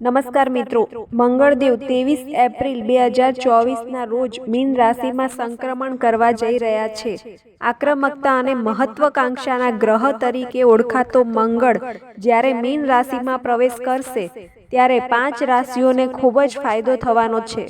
નમસ્કાર મિત્રો. મંગળદેવ ત્રેવીસ એપ્રિલ બે હજાર ચોવીસના રોજ મીન રાશિમાં સંક્રમણ કરવા જઈ રહ્યા છે. આક્રમકતા અને મહત્વકાંક્ષાના ગ્રહ તરીકે ઓળખાતો મંગળ. જ્યારે મીન રાશિમાં પ્રવેશ કરશે ત્યારે પાંચ રાશિઓને ખૂબ જ ફાયદો થવાનો છે.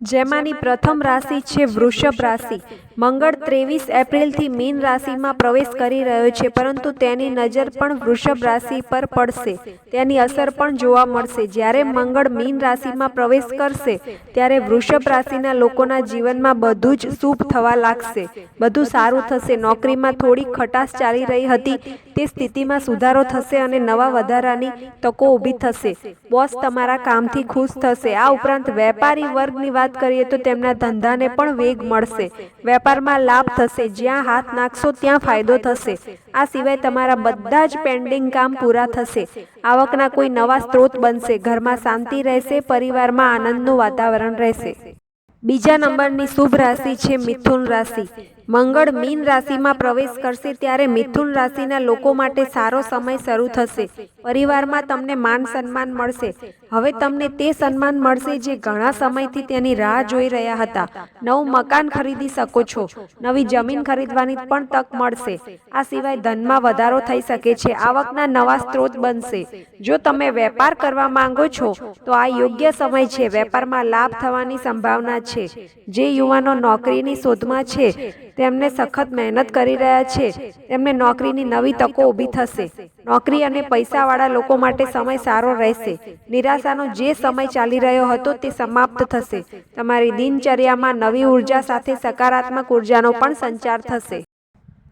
જેમાંની પ્રથમ રાશિ છે વૃષભ રાશિ. મંગળ ત્રેવીસ એપ્રિલથી મીન રાશિમાં પ્રવેશ કરી રહ્યો છે, પરંતુ તેની નજર પણ વૃષભ રાશિ પર પડશે. તેની અસર પણ જોવા મળશે. જ્યારે મંગળ મીન રાશિમાં પ્રવેશ કરશે, ત્યારે વૃષભ રાશિના લોકોના જીવનમાં બધું જ શુભ થવા લાગશે. બધું સારું થશે. નોકરીમાં થોડી ખટાશ ચાલી રહી હતી. તે સ્થિતિમાં સુધારો થશે અને નવા વધારાની તકો ઊભી થશે. બોસ તમારા કામથી ખુશ થશે. આ ઉપરાંત વેપારી વર્ગની વાત કરીએ તો તેમના ધંધાને પણ વેગ મળશે. વેપારમાં લાભ થશે. જ્યાં હાથ નાખશો ત્યાં ફાયદો થશે. આ સિવાય તમારા બધા જ પેન્ડિંગ કામ પૂરા થશે. આવકના કોઈ નવા સ્ત્રોત બનશે. ઘરમાં શાંતિ રહેશે, પરિવારમાં આનંદનું વાતાવરણ રહેશે. બીજા નંબરની શુભ રાશિ છે મિથુન રાશિ. મંગળ મીન રાશિમાં પ્રવેશ કરશે ત્યારે મિથુન રાશિના લોકો માટે સારો સમય શરૂ થશે. પરિવારમાં તમને માન સન્માન મળશે. હવે તમને તે સન્માન મળશે જે ઘણા સમયથી તેની રાહ જોઈ રહ્યા હતા. નવું મકાન ખરીદી શકો છો. નવી જમીન ખરીદવાની પણ તક મળશે. આ સિવાય ધનમાં વધારો થઈ શકે છે. આવકના નવા સ્ત્રોત બનશે. જો તમે વેપાર કરવા માંગો છો, તો આ યોગ્ય સમય છે. વેપારમાં લાભ થવાની સંભાવના છે. જે યુવાનો નોકરીની શોધમાં છે તેમને સખત મહેનત કરી રહ્યા છે. તેમને નોકરીની નવી તકો ઊભી થશે. નોકરી અને પૈસાવાળા લોકો માટે સમય સારો રહેશે. નિરાશાનો જે સમય ચાલી રહ્યો હતો તે સમાપ્ત થશે. તમારી દિનચર્યામાં નવી ઊર્જા સાથે સકારાત્મક ઉર્જાનો પણ સંચાર થશે.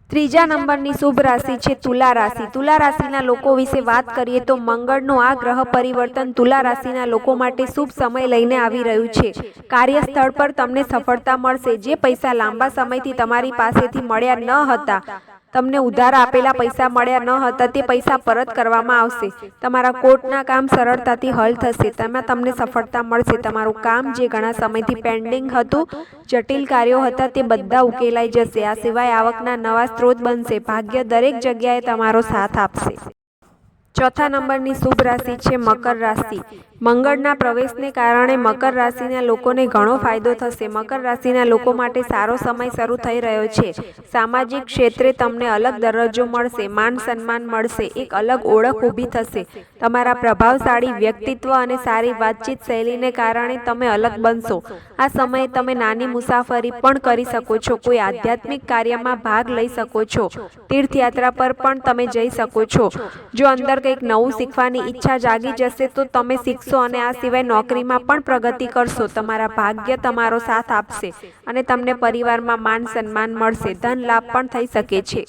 ત્રીજા નંબરની શુભ રાશિ છે તુલા રાશિ. તુલા રાશિના લોકો વિશે વાત કરીએ તો મંગળનું આ ગ્રહ પરિવર્તન તુલા રાશિના લોકો માટે શુભ સમય લઈને આવી રહ્યું છે. કાર્યસ્થળ પર તમને સફળતા મળશે. જે પૈસા લાંબા સમયથી તમારી પાસેથી મળ્યા ન હતા તમને ઉધાર આપેલા પૈસા મળ્યા ન હતા તે પૈસા પરત કરવામાં આવશે. તમારા કોર્ટના કામ સરળતાથી હલ થશે. તેમાં તમને સફળતા મળશે. તમારું કામ જે ઘણા સમયથી પેન્ડિંગ હતું જટિલ કાર્યો હતા તે બધા ઉકેલાઈ જશે. આ સિવાય આવકના નવા સ્ત્રોત બનશે. ભાગ્ય દરેક જગ્યાએ તમારો સાથ આપશે. ચોથા નંબરની શુભ રાશિ છે મકર રાશિ. મંગળના પ્રવેશને કારણે મકર રાશિના લોકોને ઘણો ફાયદો થશે. મકર રાશિના લોકો માટે સારો સમય શરૂ થઈ રહ્યો છે. સામાજિક ક્ષેત્રે તમને અલગ દરજ્જો મળશે, માન સન્માન મળશે, એક અલગ ઓળખ ઊભી થશે. તમારા પ્રભાવશાળી વ્યક્તિત્વ અને સારી વાતચીત શૈલીને કારણે તમે અલગ બનશો. આ સમયે તમે નાની મુસાફરી પણ કરી શકો છો. કોઈ આધ્યાત્મિક કાર્યમાં ભાગ લઈ શકો છો. તીર્થયાત્રા પર પણ તમે જઈ શકો છો. જો અંદર કંઈક નવું શીખવાની ઈચ્છા જાગી જશે તો તમે શીખશો અને આ સિવાય નોકરીમાં પણ પ્રગતિ કરશો. તમારા ભાગ્ય તમારો સાથ આપશે અને તમને પરિવારમાં માન સન્માન મળશે. ધન લાભ પણ થઈ શકે છે.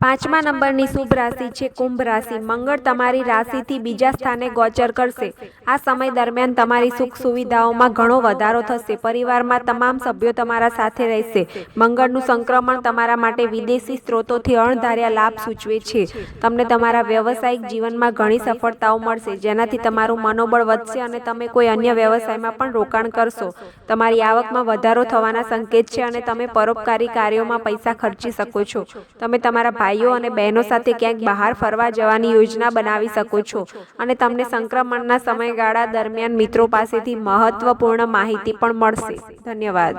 પાંચમા નંબરની શુભ રાશિ છે, કુંભ રાશિ. મંગળ તમારી રાશિથી બીજા સ્થાને ગોચર કરશે. આ સમય દરમિયાન તમારી સુખ સુવિધાઓમાં ઘણો વધારો થશે. પરિવારમાં તમામ સભ્યો તમારા સાથે રહેશે. મંગળનું સંક્રમણ તમારા માટે વિદેશી સ્ત્રોતોથી અણધાર્યા લાભ સૂચવે છે. તમને તમારા વ્યવસાયિક જીવનમાં ઘણી સફળતાઓ મળશે, જેનાથી તમારું મનોબળ વધશે અને તમે કોઈ અન્ય વ્યવસાયમાં પણ રોકાણ કરશો. તમારી આવકમાં વધારો થવાના સંકેત છે અને તમે પરોપકારી કાર્યોમાં પૈસા ખર્ચી શકો છો. તમે તમારા ભાઈઓ અને બહેનો સાથે ક્યાંક બહાર ફરવા જવાની યોજના બનાવી શકો છો. અને તમને સંક્રમણના સમયગાળા દરમિયાન મિત્રો પાસેથી મહત્વપૂર્ણ માહિતી પણ મળશે. ધન્યવાદ.